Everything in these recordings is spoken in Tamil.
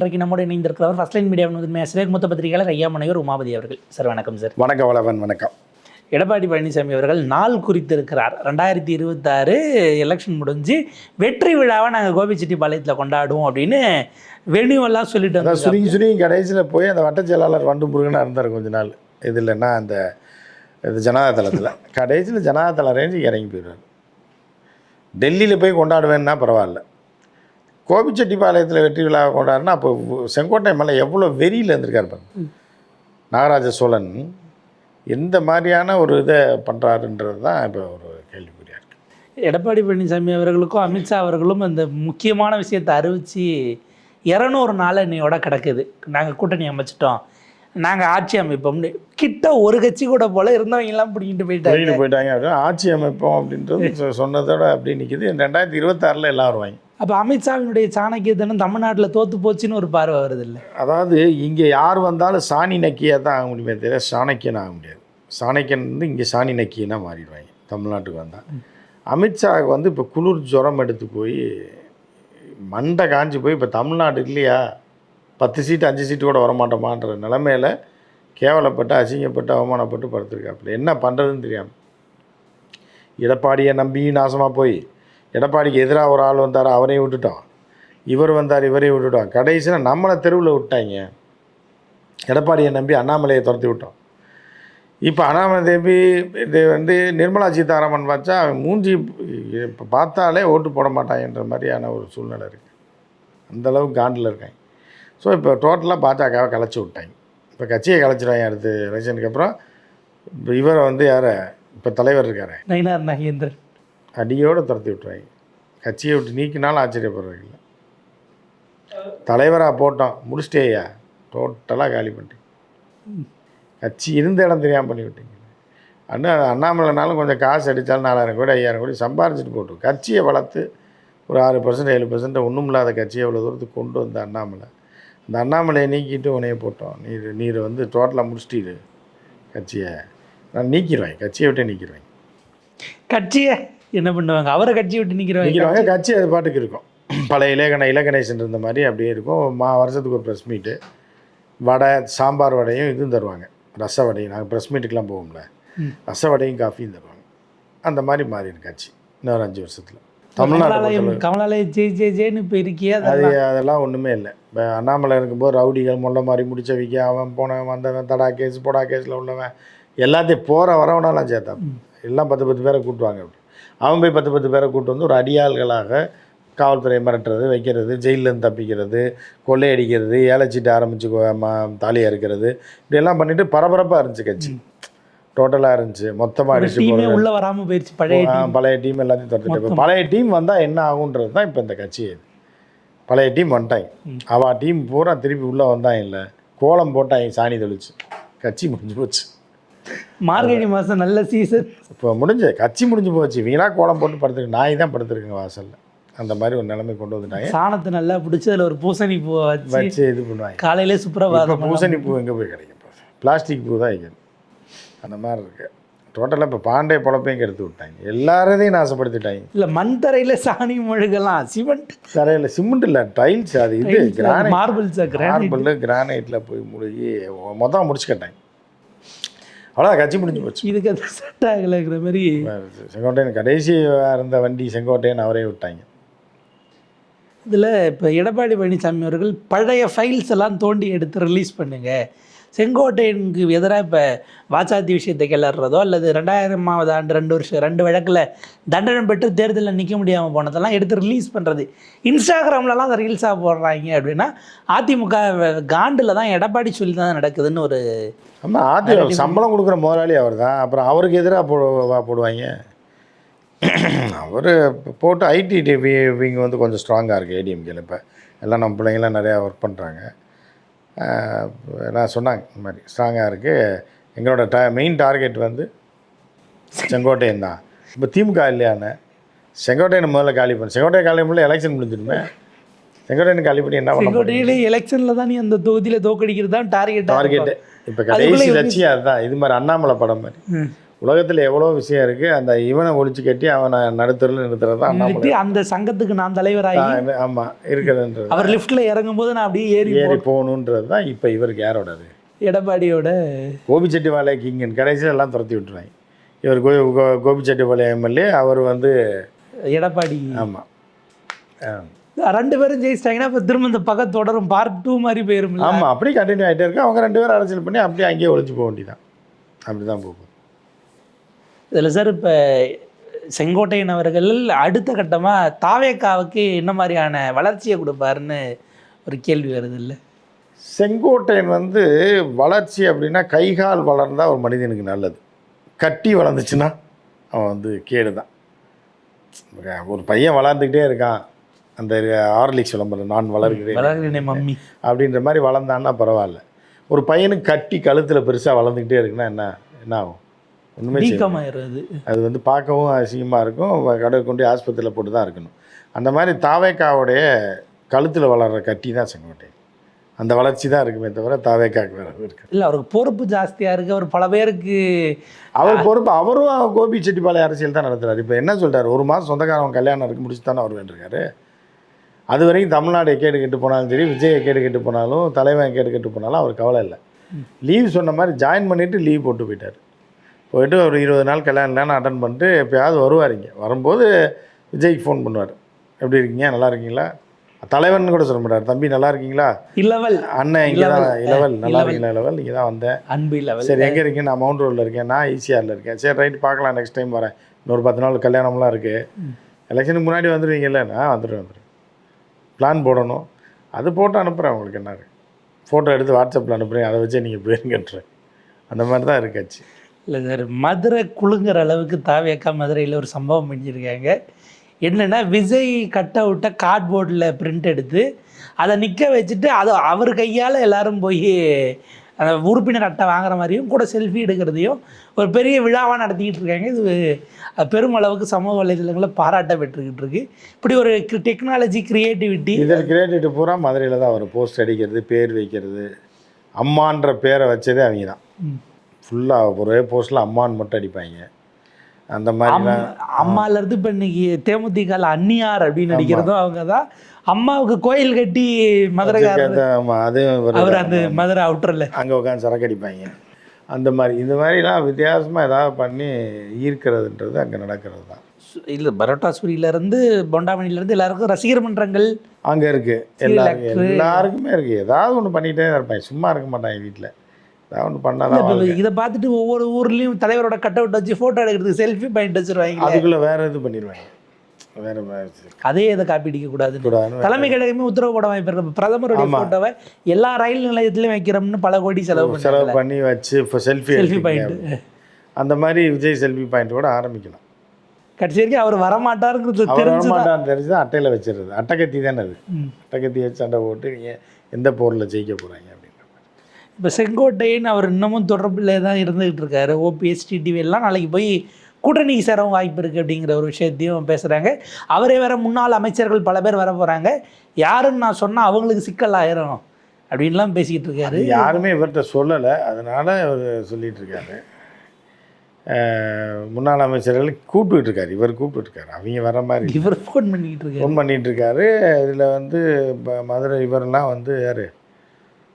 இன்றைக்கு நம்மோடு இணைந்திருக்கிறவர் ஃபர்ஸ்ட் லைன் மீடியா ஆசிரியர் மூத்த பத்திரிகையாளர் ஐயா முனைவர் உமாபதி அவர்கள். சார் வணக்கம் சார் வணக்கம் வளவன் வணக்கம். எடப்பாடி பழனிசாமி அவர்கள் நாள் குறித்திருக்கிறார். ரெண்டாயிரத்தி இருபத்தாறு எலெக்ஷன் முடிஞ்சு வெற்றி விழாவை நாங்கள் கோபிச்செட்டிப்பாளையத்தில் கொண்டாடுவோம் அப்படின்னு வெணிவெல்லாம் சொல்லிட்டு வந்தாங்க சுருங்கி சுருங்கி கடைசியில் போய் அந்த வட்டச் செயலாளர் வண்டு முருகனாக இருந்தார் கொஞ்ச நாள். இது இல்லைன்னா அந்த இது ஜனதா தளத்தில். கடைசியில் ஜனதா தள ரேஞ்சு இறங்கி போயிடுவார். டெல்லியில் போய் கொண்டாடுவேன்னா பரவாயில்ல. கோபிச்செட்டிப்பாளையத்தில் வெற்றி விழா கொண்டாடுனா அப்போ செங்கோட்டை மலை எவ்வளோ வெறியில் இருந்திருக்காரு பாருங்க. நாகராஜ சோழன் எந்த மாதிரியான ஒரு இதை பண்ணுறாருன்றது தான் இப்போ ஒரு கேள்விக்குறியாக இருக்குது எடப்பாடி பழனிசாமி அவர்களுக்கும் அமித்ஷா அவர்களும் அந்த முக்கியமான விஷயத்தை அறிவிச்சு இரநூறு நாள் இன்னையோட கிடக்குது. நாங்கள் கூட்டணி அமைச்சிட்டோம். நாங்கள் ஆட்சி அமைப்போம்னு. கிட்ட ஒரு கட்சி கூட போல இருந்தவங்க எல்லாம் பிடிக்கிட்டு போயிட்டாங்க. போயிட்டாங்க. ஆட்சி அமைப்போம் அப்படின்றது சொன்னதோட அப்படி நிற்கிது ரெண்டாயிரத்தி இருபத்தாறில் எல்லாம் வருவாங்க அப்போ அமித்ஷாவினுடைய சாணக்கியத்தனம் தமிழ்நாட்டில் தோற்று போச்சுன்னு ஒரு பார்வை வருது இல்லை அதாவது இங்கே யார் வந்தாலும் சாணி நக்கியாக தான் ஆக முடியுமே தவிர சாணக்கியன் ஆக முடியாது. சாணக்கியன் வந்து இங்கே சாணி நக்கியனாக மாறிடுவாங்க தமிழ்நாட்டுக்கு வந்தால் அமித்ஷாவுக்கு வந்து இப்போ குளிர் ஜுரம் எடுத்து போய் மண்டை காஞ்சி போய் இப்போ தமிழ்நாடு இல்லையா? பத்து சீட்டு அஞ்சு சீட்டு கூட வரமாட்டோமான்ற நிலமையில கேவலப்பட்டு அசிங்கப்பட்டு அவமானப்பட்டு படுத்துருக்காப்புல. என்ன பண்ணுறதுன்னு தெரியாமல் எடப்பாடியை நம்பி நாசமாக போய். எடப்பாடிக்கு எதிராக ஒரு ஆள் வந்தார் அவரையும் விட்டுட்டோம். இவர் வந்தார் இவரையும் விட்டுட்டோம். கடைசியில் நம்மளை தெருவில் விட்டாங்க. எடப்பாடியை நம்பி அண்ணாமலையை துரத்தி விட்டோம். இப்போ அண்ணாமலை தேவி இது வந்து நிர்மலா சீதாராமன் பார்த்தா அவன் மூஞ்சி இப்போ பார்த்தாலே ஓட்டு போட மாட்டாங்கன்ற மாதிரியான ஒரு சூழ்நிலை இருக்குது அந்தளவுக்கு காண்டில் இருக்காங்க. ஸோ இப்போ டோட்டலாக பாஜகவை கலைச்சி விட்டாங்க. இப்போ கட்சியை கலைச்சிடுவாங்க அடுத்து எலெக்ஷனுக்கு அப்புறம். இப்போ இவரை வந்து யாரை? இப்போ தலைவர் இருக்காரு. நயினார் நாகேந்திரன் அடியோடு துரத்தி விட்டுறாங்க. கட்சியை விட்டு நீக்கினாலும் ஆச்சரியப்படுறதில்ல தலைவராக போட்டோம் முடிச்சிட்டேயா? டோட்டலாக காலி பண்ணிட்டீங்க. கட்சி இருந்த இடம் தெரியாமல் பண்ணி விட்டீங்க. அண்ணா அண்ணாமலைனாலும் கொஞ்சம் காசு அடித்தாலும் நாலாயிரம் கோடி ஐயாயிரம் கோடி சம்பாரிச்சிட்டு போட்டோம் கட்சியை வளர்த்து ஒரு ஆறு பர்சன்ட் ஏழு பர்சன்ட் ஒன்றும் இல்லாத கட்சியை அவ்வளோ தூரத்துக்கு கொண்டு வந்த அண்ணாமலை. அந்த அண்ணாமலையை நீக்கிட்டு உனையை போட்டோம். நீர் நீர் வந்து டோட்டலாக முடிச்சிட்டிரு கட்சியை. நான் நீக்கிடுவேன். கட்சியை விட்டே நீக்கிடுவேன். கட்சியை என்ன பண்ணுவாங்க? அவரை கட்சி விட்டு நிற்கிறவங்க நிற்கிறவங்க கட்சி அது பாட்டுக்கு இருக்கும். பழைய இலகண இலகணேசன் இருந்த மாதிரி அப்படியே இருக்கும். மா வருஷத்துக்கு ஒரு ப்ரெஸ் மீட்டு வடை சாம்பார் வடையும் இதுவும் தருவாங்க. ரச வடையும். நாங்கள் ப்ரெஸ் மீட்டுக்கெலாம் போவோம்ல. ரச வடையும் காஃபியும் தருவாங்க. அந்த மாதிரி மாறிடும் கட்சி. இன்னொரு அஞ்சு வருஷத்தில். பொறுத்தளவு கமலாலயம் ஜெய் ஜெய் ஜெய்னு இப்போ இருக்கியே அது அதெல்லாம் அதெல்லாம் ஒன்றுமே இல்லை. இப்போ அண்ணாமலை இருக்கும்போது ரவுடிகள் முள்ள மாதிரி முடிச்சவிக்க அவன் போனவன் வந்தவன் தடா கேஸ் போடா கேஸில் உள்ளவன் எல்லாத்தையும் போகிற வரவனாலாம் சேர்த்தான் எல்லாம் பத்து பத்து பேரை கூட்டுவாங்க அப்படி. அவன் போய் பத்து பத்து பேரை கூட்டு வந்து ஒரு அடியாள்களாக காவல்துறையை மிரட்டுறது வைக்கிறது ஜெயிலேருந்து தப்பிக்கிறது கொள்ளையடிக்கிறது ஏலச்சீட்டு ஆரம்பித்து தாலி அறுக்கிறது இப்படியெல்லாம் பண்ணிட்டு பரபரப்பாக இருந்துச்சு கட்சி. டோட்டலாக இருந்துச்சு. மொத்தமாக அடிச்சு டீமே போடுறது. உள்ள வராம போயிடுச்சு பழைய. பழைய டீம் எல்லாத்தையும் துரத்துட்டு இப்போ பழைய டீம் வந்தால் என்ன ஆகுன்றது தான் இப்போ இந்த கட்சி. பழைய டீம் வந்துட்டாங்க அவள் டீம் பூரா திருப்பி உள்ளே வந்தாங்க இல்லை. கோலம் போட்டாங்க சாணி தெளிச்சு. கட்சி முடிஞ்சு போச்சு. மார்கழி மாசம் நல்ல சீசன் இப்போ முடிஞ்சு கட்சி முடிஞ்சு போச்சு. வீணாக கோலம் போட்டு படுத்துருக்கு நாய் தான் படுத்துருக்குங்க வாசலில். அந்த மாதிரி ஒரு நிலைமை கொண்டு வந்துட்டாங்க. சாணத்தை நல்லா பிடிச்சி அதில் ஒரு பூசணி பூவை வச்சு இது பண்ணுவாங்க. காலையிலே சுப்பிரபாதம் பூசணி பூ எங்கே போய் கிடைக்கும்? பிளாஸ்டிக் பூ தான் வைக்கணும் அந்த மாதிரி இருக்கு. டோட்டலாக இப்போ பாண்டே பொழப்பையும் கெடுத்து விட்டாங்க. எல்லாரையும் நாசப்படுத்திட்டாங்க. இல்ல மண் தரையில சாணி முழுகலாம். சிமெண்ட். தரையில் சிமெண்ட் இல்லை டைல்ஸ் அது இது கிரானைட் மார்பிள்ஸ் கிரானைட் மார்பிள் கிரானைட்டில் போய் முழுகி மொத்தம் முடிச்சு கேட்டாங்க. அவ்வளோதான் கட்சி முடிஞ்சு போச்சு. இதுக்கு அது செட் ஆகலைங்கிற மாதிரி. செங்கோட்டையன் கடைசி இருந்த வண்டி செங்கோட்டையன் அவரே விட்டாங்க. இதில் இப்போ எடப்பாடி பழனிசாமி அவர்கள் பழைய ஃபைல்ஸ் எல்லாம் தோண்டி எடுத்து ரிலீஸ் பண்ணுங்க. செங்கோட்டையனுக்கு எதிராக இப்போ வாச்சாத்தி விஷயத்தை கிளறதோ அல்லது ரெண்டாயிரமாவது ஆண்டு ரெண்டு வருஷம் ரெண்டு வழக்கில் தண்டனை பெற்று தேர்தலில் நிற்க முடியாமல் போனதெல்லாம் எடுத்து ரிலீஸ் பண்ணுறது இன்ஸ்டாகிராம்லலாம் அதை ரீல்ஸாக போடுறாங்க அப்படின்னா அதிமுக காண்டில் தான் எடப்பாடி சொல்லி தான் நடக்குதுன்னு ஒரு ஆமாம் ஆத்தி சம்பளம் கொடுக்குற முதலாளி அவர் தான் அப்புறம் அவருக்கு எதிராக போ போடுவாங்க. அவர் போட்டு ஐடி விங் வந்து கொஞ்சம் ஸ்ட்ராங்காக இருக்குது ஏடிஎம்கேல இப்போ. எல்லாம் நம்ம பிள்ளைங்களாம் நிறையா ஒர்க் பண்ணுறாங்க எல்லாம் சொன்னாங்க இந்த மாதிரி ஸ்ட்ராங்காக இருக்குது எங்களோட ட மெயின் டார்கெட் வந்து செங்கோட்டையன் தான். இப்போ திமுக இல்லையான்னு செங்கோட்டையனை முதல்ல காலி பண்ணு. செங்கோட்டையன் காலி பண்ணல எலெக்ஷன் முடிஞ்சிடுமே. செங்கோட்டையன் காலி பண்ணி என்ன பண்ண எலெக்ஷனில் தான் நீ அந்த தொகுதியில் தோக்கடிக்கிறது தான் டார்கெட் டார்கெட்டு இப்போ கடைசி லட்சியம் அதுதான். இது மாதிரி அண்ணாமலை படம் மாதிரி. உலகத்தில் எவ்வளோ விஷயம் இருக்குது அந்த இவனை ஒழிச்சு கட்டி அவனை நடுத்தரில் நிறுத்துறது தான் நிறுத்தி அந்த சங்கத்துக்கு நான் தலைவராகி ஆமாம் இருக்கிறதுன்றது. அவர் லிஃப்ட்ல இறங்கும் போது நான் அப்படியே ஏறி ஏறி போகணுன்றது தான் இப்போ இவருக்கு யாரோடது? எடப்பாடியோட கோபிச்செட்டிப்பாளைய கிங்கன் கடைசியில் எல்லாம் துரத்தி விட்டுருவாங்க இவர் கோ கோ- கோபிச்செட்டிப்பாளையம் எம்எல்ஏ அவர் வந்து எடப்பாடி. ஆமாம் ரெண்டு பேரும் ஜெயிச்சிட்டாங்கன்னா இப்போ திரும்ப இந்த பக்கம் தொடரும். பார்ட் டூ மாதிரி போயிரும் ஆமாம் அப்படியே கண்டினியூ ஆகிட்டே இருக்கு. அவங்க ரெண்டு பேரும் அரசியல் பண்ணி அப்படியே அங்கேயே ஒழிச்சு போக வேண்டியதான் அப்படி தான் போகும். இதில் சார் இப்போ செங்கோட்டையன் அவர்கள் அடுத்த கட்டமாக தாவேக்காவுக்கு என்ன மாதிரியான வளர்ச்சியை கொடுப்பாருன்னு ஒரு கேள்வி வருது இல்லை? செங்கோட்டையன் வந்து வளர்ச்சி அப்படின்னா கைகால் வளர்ந்தால் ஒரு மனிதனுக்கு நல்லது. கட்டி வளர்ந்துச்சுன்னா அவன் வந்து கேடு தான் ஒரு பையன் வளர்ந்துக்கிட்டே இருக்கான். அந்த ஆர்லிக்ஸ் விளம்பரம் நான் வளர்கிறேன் வளர்கிறேனே மம்மி. அப்படின்ற மாதிரி வளர்ந்தான்னா பரவாயில்ல. ஒரு பையனுக்கு கட்டி கழுத்தில் பெருசாக வளர்ந்துக்கிட்டே இருக்குன்னா என்ன என்ன ஆகும்? ஒன்றுமே முடியாது. வீக்கமாயிடுறது. அது வந்து பார்க்கவும் அசிங்கமாக இருக்கும். கடை கொண்டு ஆஸ்பத்திரியில் போட்டு தான் இருக்கணும். அந்த மாதிரி தாவேக்காவுடைய கழுத்தில் வளர்கிற கட்டி தான் செங்கோட்டை. அந்த வளர்ச்சி தான் இருக்குமே தவிர தாவேக்காக்கு வேறு இருக்கு. இல்லை அவருக்கு பொறுப்பு ஜாஸ்தியாக இருக்குது அவர் பல பேருக்கு அவர் பொறுப்பு அவரும் கோபி செட்டிப்பாளைய அரசியல் தான் நடத்துறாரு. இப்போ என்ன சொல்றாரு? ஒரு மாதம் சொந்தக்காரன் கல்யாணம் இருக்கு முடிச்சு தானே அவர் வேண்டியிருக்காரு? அது வரைக்கும் தமிழ்நாடு கேடு கெட்டு போனாலும் சரி விஜய் கேடு கெட்டு போனாலும் தலைவன் கேடு கெட்டு போனாலும் அவர் கவலை இல்லை. லீவ் சொன்ன மாதிரி ஜாயின் பண்ணிவிட்டு லீவ் போட்டு போயிட்டார். போயிட்டு ஒரு இருபது நாள் கல்யாணம் இல்லைன்னு அட்டன் பண்ணிட்டு எப்பயாவது வருவார் இங்கே. வரும்போது விஜய்க்கு ஃபோன் பண்ணுவார். எப்படி இருக்கீங்க? நல்லா இருக்கீங்களா? தலைவன் கூட சொல்ல மாட்டார். தம்பி நல்லா இருக்கீங்களா? இலவல் அண்ணன் இங்கே தான் இளவல். இளவல். நல்லா இளவல். இருக்கீங்களா இளவல்? இங்கே தான் வந்தேன். அன்பு இலவல் சரி எங்கே இருக்கீங்க? நான் மவுண்ட் ரோடில் இருக்கேன். நான் ஈசிஆரில் இருக்கேன். சரி ரைட் பார்க்கலாம். நெக்ஸ்ட் டைம் வரேன். இன்னொரு பத்து நாள் கல்யாணம்லாம் இருக்குது எலெக்ஷனுக்கு முன்னாடி வந்துடுவீங்கல்ல நான் வந்துடுவேன் வந்துடுவேன் பிளான் போடணும். அது போட்டு அனுப்புகிறேன் உங்களுக்கு என்ன ஃபோட்டோ எடுத்து வாட்ஸ்அப்பில் அனுப்புகிறேன் அதை வச்சே நீங்கள் போயிருங்கன்றேன். அந்த மாதிரி தான் இருக்காச்சு இல்லை சார் மதுரை குலுங்குற அளவுக்கு தாவேக்கா மதுரையில் ஒரு சம்பவம் பண்ணியிருக்காங்க. என்னென்னா விஜய் கட் அவுட்டை கார்ட்போர்டில் பிரிண்ட் எடுத்து அதை நிற்க வச்சுட்டு அதை அவர் கையால் எல்லாரும் போய் அந்த உறுப்பினர் அட்டை வாங்குற மாதிரியும் கூட செல்ஃபி எடுக்கிறதையும் ஒரு பெரிய விழாவாக நடத்திக்கிட்டு இருக்காங்க. இது பெருமளவுக்கு சமூக வலைதளங்களில் பாராட்ட பெற்றுக்கிட்டு இருக்கு. இப்படி ஒரு டெக்னாலஜி கிரியேட்டிவிட்டி இதில் கிரியேட்டிவிட்டி பூரா மதுரையில் தான் வரும். போஸ்ட் அடிக்கிறது பேர் வைக்கிறது அம்மான்ற பேரை வச்சதே அவங்க தான். ஃபுல்லாக ஒரே போஸ்ட்டில் அம்மான்னு மட்டும் அடிப்பாங்க. அந்த மாதிரிலாம் அம்மாலேருந்து இப்போ இன்னைக்கு தேமுதிகல அந்நியார் அப்படின்னு நடிக்கிறதும் அவங்க தான். அம்மாவுக்கு கோயில் கட்டி மதுரைக்காரர் ஆமாம் ஒரு அவர் அந்த மதுரை அவுட்டரில் அங்கே உட்காந்து சரக்கு அடிப்பாங்க. அந்த மாதிரி இந்த மாதிரிலாம் வித்தியாசமாக ஏதாவது பண்ணி ஈர்க்கிறதுன்றது அங்கே நடக்கிறது தான். இல்லை பரோட்டா சூரியிலேருந்து பொண்டாமணிலேருந்து எல்லாருக்கும் ரசிகர் மன்றங்கள். அங்கே இருக்குது எல்லாருக்கும் எல்லாருக்குமே இருக்குது ஏதாவது ஒன்று பண்ணிகிட்டே இருப்பாங்க. சும்மா இருக்க மாட்டாங்க வீட்டில் ஒன்று பண்ணால் தான் வாழ்க்கை. இதை பார்த்துட்டு ஒவ்வொரு ஊர்லேயும் தலைவரோட கட் அவுட் வச்சு ஃபோட்டோ எடுக்கிறதுக்கு செல்ஃபி பாயிண்ட் வச்சிருவாங்க. அதுக்குள்ளே வேறு இது பண்ணிடுவாங்க. வேறு அதே இதை காப்பி அடிக்க கூடாது கூடாதுன்னு தலைமை கழகமே உத்தரவு போட வாய்ப்பு பிரதமருடைய ஃபோட்டோவை எல்லா ரயில் நிலையத்திலையும் வைக்கிறோம்னு பல கோடி செலவு செலவு பண்ணி வச்சு இப்போ செல்ஃபி செல்ஃபி பாயிண்ட் அந்த மாதிரி விஜய் செல்ஃபி பாயிண்ட் கூட ஆரம்பிக்கலாம் கடைசி வரைக்கும் அவர் வரமாட்டாருங்கிறது வரமாட்டான்னு தெரிஞ்சு அட்டையில் வச்சிடுறது அட்டைக்கத்தி தானே அது. அட்டைக்கத்தி வச்சு சண்டை போட்டு நீங்கள் எந்த போரில் ஜெயிக்க போகிறாங்க இப்போ செங்கோட்டையன் அவர் இன்னமும் தொடர்பில் தான் இருந்துகிட்டு இருக்காரு. ஓபிஎஸ் டிடிவி எல்லாம் நாளைக்கு போய் கூட்டணிக்கு சேரவும் வாய்ப்பு இருக்குது அப்படிங்கிற ஒரு விஷயத்தையும் பேசுகிறாங்க அவரே வேற முன்னாள் அமைச்சர்கள் பல பேர் வர போகிறாங்க யாருன்னு நான் சொன்னால் அவங்களுக்கு சிக்கல் ஆயிரும் அப்படின்லாம் பேசிக்கிட்டு இருக்காரு. யாருமே இவர்கிட்ட சொல்லலை. அதனால அவர் சொல்லிட்டு இருக்காரு. முன்னாள் அமைச்சர்கள் கூப்பிட்டுட்டு இருக்காரு. இவர் கூப்பிட்டு இருக்காரு. அவங்க வர மாதிரி இவர் ஃபோன் பண்ணிக்கிட்டு இருக்காரு. ஃபோன் பண்ணிட்டு இருக்காரு. இதில் வந்து ப- மதுரை இவரெல்லாம் வந்து யார்?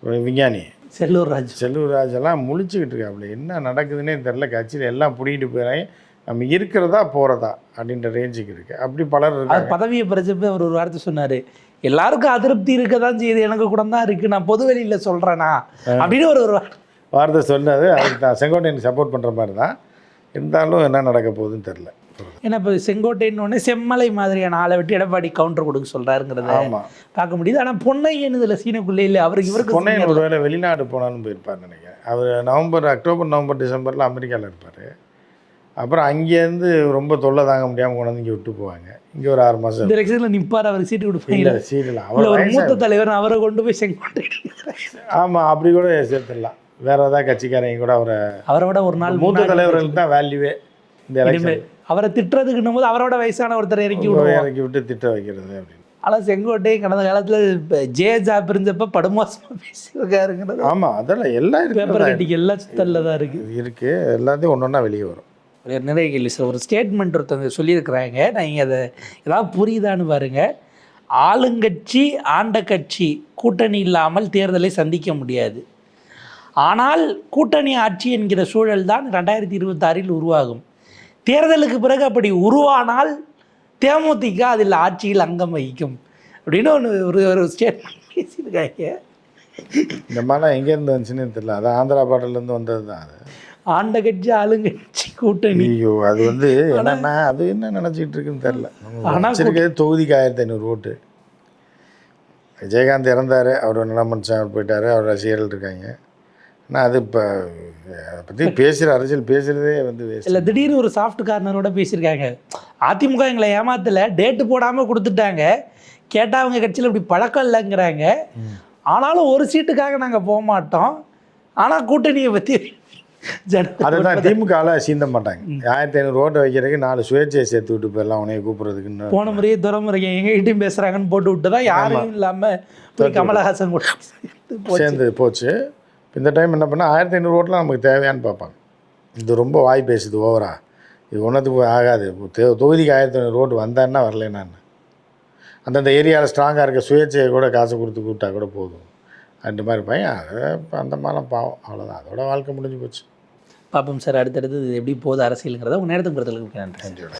விஞ்ஞானி. செல்லூர் ராஜ். செல்லூர் ராஜெல்லாம் முழிச்சுக்கிட்டு இருக்காப்புல என்ன நடக்குதுன்னே தெரில கட்சியில் எல்லாம் பிடிக்கிட்டு போயிறாங்க. நம்ம இருக்கிறதா போகிறதா அப்படின்ற ரேஞ்சுக்கு இருக்குது அப்படி பலர் அது பதவியை பறிச்சப்ப அவர் ஒரு வார்த்தை சொன்னார். எல்லாருக்கும் அதிருப்தி இருக்க தான் செய்யுது. எனக்கு கூட தான் இருக்குது நான் பொது வெளியில் சொல்கிறேனா அப்படின்னு ஒரு ஒரு வார்த்தை சொன்னது அதுக்கு தான் செங்கோட்டையனுக்கு சப்போர்ட் பண்ணுற மாதிரி தான். இருந்தாலும் என்ன நடக்க போகுதுன்னு தெரில ஏன்னா இப்போ செங்கோட்டைன்னு செம்மலை மாதிரியான ஆளை விட்டு எடப்பாடி கவுண்டர் கொடுக்க சொல்கிறாருங்கிறத பார்க்க முடியுது. ஆனால் பொன்னையன் இதில் சீனுக்குள்ளே இல்லை. அவருக்கு இவருக்கு பொன்னையன் ஒருவேளை வெளிநாடு போனாலும் போயிருப்பார் நினைக்கிறேன். அவர் நவம்பர் அக்டோபர் நவம்பர் டிசம்பரில் அமெரிக்காவில் இருப்பார். அப்புறம் அங்கேருந்து ரொம்ப தொல்லை தாங்க முடியாமல் கொண்டு வந்து இங்கே விட்டு போவாங்க. இங்கே ஒரு ஆறு மாதம் இந்த எலெக்ஷனில் நிற்பார் அவருக்கு சீட்டு கொடுப்பாங்க இல்லை சீட்டில் அவர் ஒரு மூத்த தலைவர் அவரை கொண்டு போய் செங்கோட்டை ஆமாம் அப்படி கூட சேர்த்துடலாம். வேற ஏதாவது கட்சிக்காரங்க கூட அவரை அவரை விட ஒரு நாள் மூத்த தலைவர்களுக்கு தான் வேல்யூவே இந்த எலெக்ஷன் அவரை திட்டுறதுக்குன்னும் போது அவரோட வயசான ஒருத்தரை இறக்கி விடுவோம். இறக்கி விட்டு திட்ட வைக்கிறது அப்படின்னு. ஆனால் செங்கோட்டை கடந்த காலத்தில் இப்போ ஜேஜா பிரிஞ்சப்ப படுமோசமாக பேசியிருக்காருங்கிறது. ஆமாம் அதெல்லாம் எல்லாம் பேப்பர் இருக்கு கட்டிக்கு எல்லாம் சுத்தல்ல தான் இருக்குது இருக்குது எல்லாத்தையும் ஒன்று ஒன்றா வெளியே வரும். ஒரு நிறைய கேள்வி சார். ஒரு ஸ்டேட்மெண்ட் ஒருத்தவங்க சொல்லியிருக்கிறாங்க. நீங்கள் அதை ஏதாவது புரியுதான்னு பாருங்க. ஆளுங்கட்சி ஆண்ட கட்சி கூட்டணி இல்லாமல் தேர்தலை சந்திக்க முடியாது. ஆனால் கூட்டணி ஆட்சி என்கிற சூழல் தான் ரெண்டாயிரத்தி இருபத்தாறில் உருவாகும். தேர்தலுக்கு பிறகு அப்படி உருவானால் தேமுதிக அதில் ஆட்சியில் அங்கம் வகிக்கும். அப்படின்னு ஒன்று ஒரு ஒரு ஸ்டேட்மெண்ட் பேசியிருக்காங்க. இந்த மாதிரிலாம் எங்கேருந்து வந்துச்சுன்னு தெரியல. அது ஆந்திரா பாட்டிலேருந்து வந்தது தான் அது. ஆண்ட கட்சி ஆளுங்கட்சி கூட்டணி. ஐயோ அது வந்து என்னன்னா அது என்ன நினச்சிக்கிட்டு இருக்குன்னு தெரில ஆனா வச்சிருக்கிறது தொகுதிக்கு ஆயிரத்தி ஐநூறு ஓட்டு. விஜயகாந்த் இறந்தார் அவர் நல்ல மனுஷன் அவர் போயிட்டார் அவர் ரசிகர்கள் இருக்காங்க. ஆனால் அது இப்போ அதை பற்றி பேசுகிற அரசியல் பேசுகிறதே வந்து. இல்லை திடீர்னு ஒரு சாஃப்ட் கார்னரோட பேசியிருக்காங்க. அதிமுக எங்களை ஏமாத்தல டேட்டு போடாமல் கொடுத்துட்டாங்க. கேட்டால் அவங்க கட்சியில் இப்படி பழக்கம் இல்லைங்கிறாங்க. ஆனாலும் ஒரு சீட்டுக்காக நாங்கள் போக மாட்டோம். ஆனால் கூட்டணியை பற்றி அதுதான் திமுகவில் சீந்த மாட்டாங்க. ஆயிரத்தி ஐநூறு ஓட்டு வைக்கிறதுக்கு நாலு சுயேட்சையை சேர்த்து விட்டு போயிடலாம் உனைய கூப்பிட்றதுக்குன்னு. போன முறையே துறமுறை எங்ககிட்டயும் பேசுகிறாங்கன்னு போட்டு விட்டு தான் யாரும் இல்லாமல் போய் கமலஹாசன் கூட. சேர்ந்து போச்சு. இந்த டைம் என்ன பண்ணால் ஆயிரத்தி ஐநூறு ஓட்டுலாம் நமக்கு தேவையான்னு பார்ப்பாங்க. இது ரொம்ப வாய் பேசுது ஓவரா. இது ஒன்றத்துக்கு ஆகாது. தொகுதிக்கு ஆயிரத்தி ஐநூறு ஓட்டு வந்தான்னா வரலைனான்னு அந்தந்த ஏரியாவில் ஸ்ட்ராங்காக இருக்க சுயேட்சையை கூட காசு கொடுத்து கூப்பிட்டா கூட போதும். அந்த மாதிரி பையன் அது இப்ப அந்த மாதிரிலாம் பாவம். அவ்வளோதான் அதோட வாழ்க்கை முடிஞ்சு போச்சு. பார்ப்போம் சார். அடுத்தடுத்து இது எப்படி போகுது அரசியலுங்கிறத உங்கள் நேரத்துக்கு பொறுத்தளவுக்கு நன்றி நன்றியோட